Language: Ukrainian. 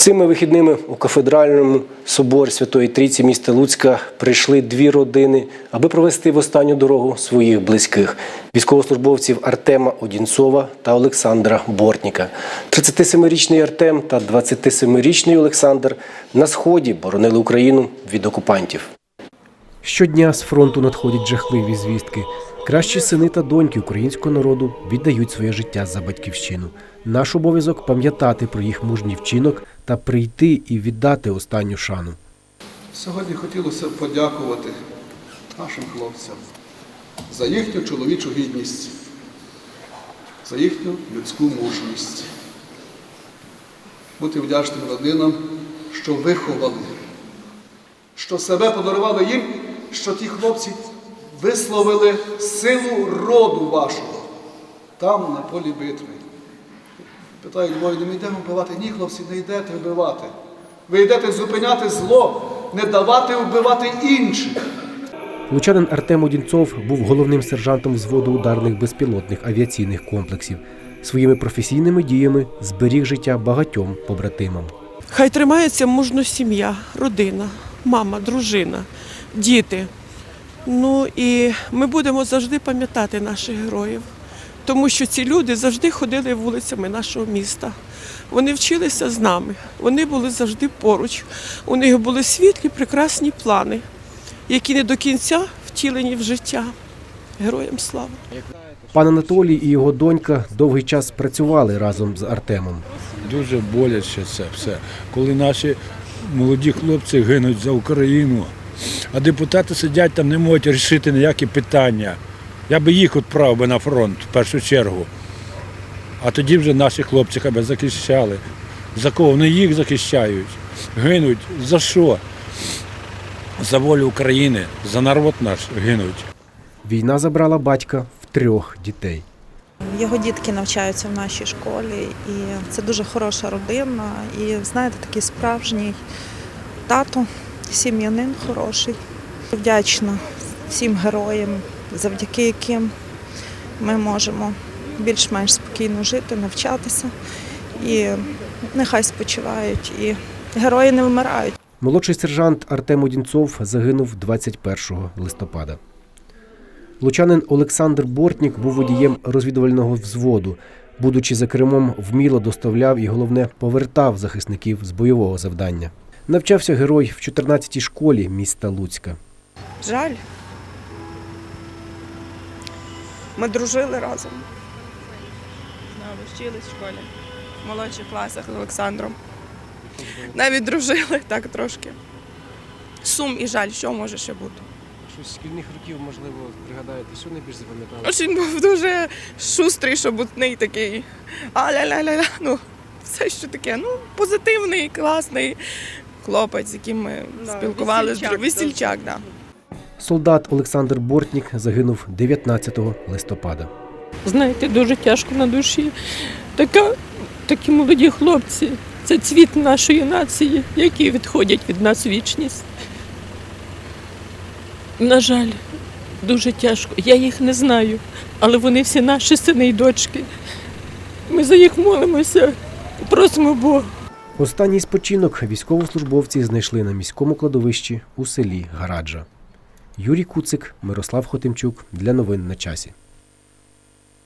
Цими вихідними у кафедральному соборі Святої Трійці міста Луцька прийшли дві родини, аби провести в останню дорогу своїх близьких військовослужбовців Артема Одінцова та Олександра Бортніка. 37-річний Артем та 27-річний Олександр на сході боронили Україну від окупантів. Щодня з фронту надходять жахливі звістки. Кращі сини та доньки українського народу віддають своє життя за батьківщину. Наш обов'язок пам'ятати про їх мужній вчинок та прийти і віддати останню шану. Сьогодні хотілося б подякувати нашим хлопцям за їхню чоловічу гідність, за їхню людську мужність. Бути вдячним родинам, що виховали, що себе подарували їм, що ті хлопці висловили силу роду вашого там, на полі битви. Питають, мої, не ми йдемо вбивати. Ні, хлопці, не йдете вбивати. Ви йдете зупиняти зло, не давати вбивати інших. Лучанин Артем Одінцов був головним сержантом взводу ударних безпілотних авіаційних комплексів. Своїми професійними діями зберіг життя багатьом побратимам. Хай тримається мужно сім'я, родина, мама, дружина, діти. Ну і ми будемо завжди пам'ятати наших героїв, тому що ці люди завжди ходили вулицями нашого міста. Вони вчилися з нами, вони були завжди поруч. У них були світлі, прекрасні плани, які не до кінця втілені в життя. Героям слава! Пан Анатолій і його донька довгий час працювали разом з Артемом. Дуже боляче це все, коли наші молоді хлопці гинуть за Україну, а депутати сидять там, не можуть рішити ніякі питання. Я би їх відправив би на фронт в першу чергу. А тоді вже наші хлопці хай би захищали. За кого? Вони їх захищають. Гинуть. За що? За волю України, за народ наш гинуть. Війна забрала батька в трьох дітей. Його дітки навчаються в нашій школі, і це дуже хороша родина. І знаєте, такий справжній тато, сім'янин хороший. Вдячна всім героям, завдяки яким ми можемо більш-менш спокійно жити, навчатися. І нехай спочивають. І герої не вмирають. Молодший сержант Артем Одінцов загинув 21 листопада. Лучанин Олександр Бортнік був водієм розвідувального взводу. Будучи за кермом, вміло доставляв і, головне, повертав захисників з бойового завдання. Навчався герой в 14-й школі міста Луцька. Жаль. Ми дружили разом. Знали, вчились в школі, в молодших класах з Олександром. Навіть дружили так трошки. Сум і жаль, що може ще бути. Щось з шкільних років, можливо, пригадаєте, що найбільш запам'ятали? Він був дуже шустрий, шобутний такий. А-ля-ля-ля-ля. Ну, все, що таке. Ну, позитивний, класний хлопець, з яким ми спілкувалися. Весільчак. Да. Солдат Олександр Бортнік загинув 19 листопада. знаєте, дуже тяжко на душі. Така, такі молоді хлопці. Це цвіт нашої нації, які відходять від нас вічність. На жаль, дуже тяжко. Я їх не знаю, але вони всі наші сини і дочки. Ми за їх молимося, просимо Бога. Останній спочинок військовослужбовці знайшли на міському кладовищі у селі Гараджа. Юрій Куцик, Мирослав Хотимчук для новин на часі.